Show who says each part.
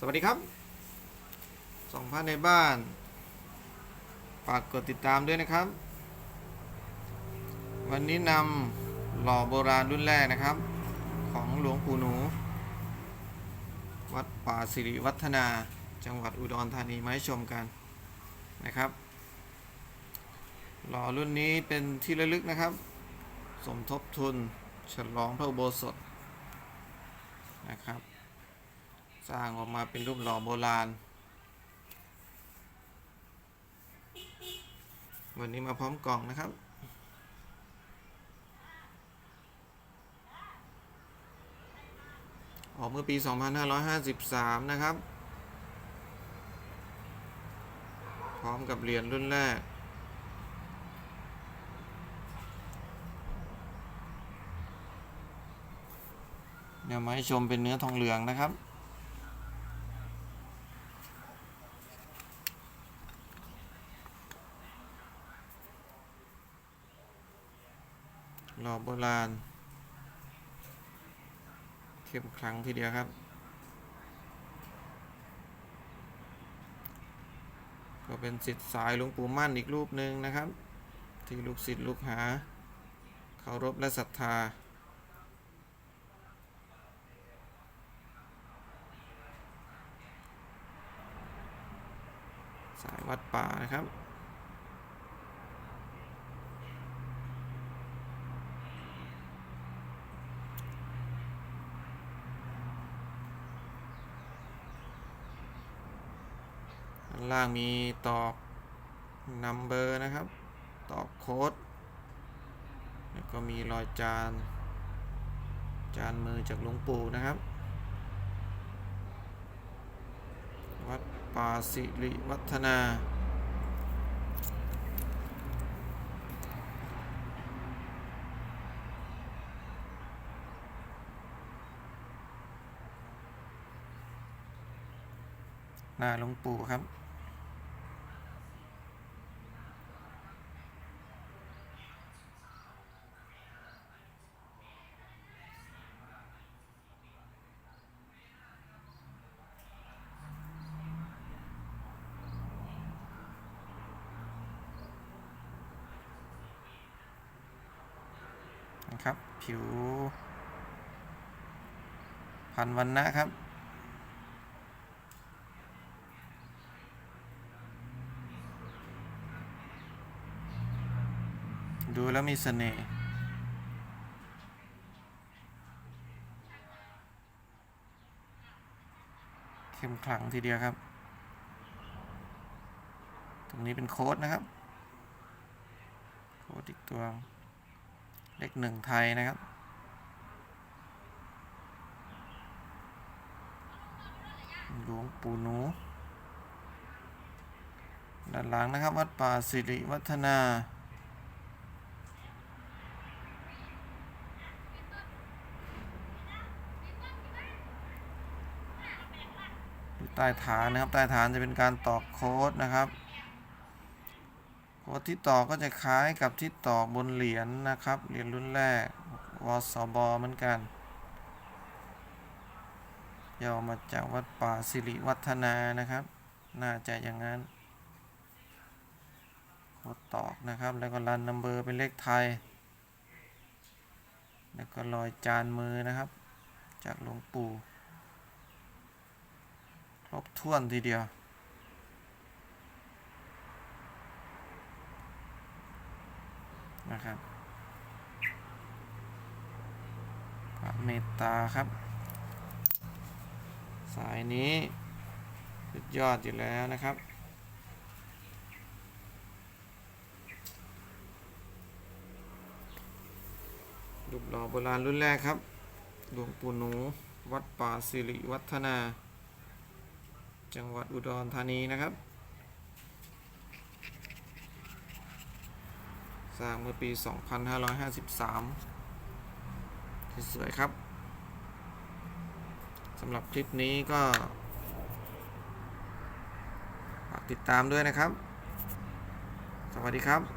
Speaker 1: สวัสดีครับสองพันในบ้านฝากกดติดตามด้วยนะครับ วันนี้นำหล่อโบราณรุ่นแรกนะครับ ของหลวงปู่หนู วัดป่าสิริวัฒนาจังหวัดอุดรธานีมาให้ชมกันนะครับ หล่อรุ่นนี้เป็นที่ระลึกนะครับ สมทบทุนฉลองพระอุโบสถนะครับ สร้างออกมาเป็นรูปหล่อโบราณ วันนี้มาพร้อมกล่องนะครับ ออกเมื่อปี 2553 นะครับ พร้อมกับเหรียญรุ่นแรกเดี๋ยวมาให้ชมเป็นเนื้อทองเหลืองนะครับ ล่อโบราณ เข้มขลังทีเดียวครับ ก็เป็นสิทธิ์สายหลวงปู่มั่นอีกรูปหนึ่งนะครับ ที่ลูกศิษย์ลูกหาเคารพและศรัทธาสายวัดป่านะครับ ด้านล่างมีตอกนัมเบอร์นะครับ ตอกโค้ด แล้วก็มีรอยจาน จานมือจากหลวงปู่นะครับ วัดป่าสิริวัฒนาหน้าหลวงปู่ครับ นะครับ ผิว พันวันนะครับดูแล้วมีเสน่ห์ เข้มขลังทีเดียวครับ ตรงนี้เป็นโค้ดนะครับ โค้ดอีกตัว เลขหนึ่งไทยนะครับหลวงปู่หนูด้านหลังนะครับ วัดป่าสิริวัฒนา ใต้ฐานนะครับ ใต้ฐานจะเป็นการตอกโค้ดนะครับ โค้ดที่ตอก็จะคล้ายกับที่ตอกบนเหรียญนะครับ เหรียญรุ่นแรกวสบเหมือนกันย่อมาจากวัดป่าสิริวัฒนานะครับ น่าจะอย่างนั้นโค้ดตอกนะครับ แล้วก็รันนัมเบอร์เป็นเลขไทย แล้วก็รอยจานมือนะครับ จากหลวงปู่ ครบถ้วนทีเดียว นะครับพระเมตตาครับ สายนี้สุดยอดอยู่แล้วนะครับ รูปหล่อโบราณรุ่นแรกครับ หลวงปู่หนู วัดป่าสิริวัฒนา จังหวัดอุดรธานีนะครับ สร้างเมื่อปี 2553ที่สวยครับสำหรับคลิปนี้ก็ฝากติดตามด้วยนะครับ สวัสดีครับ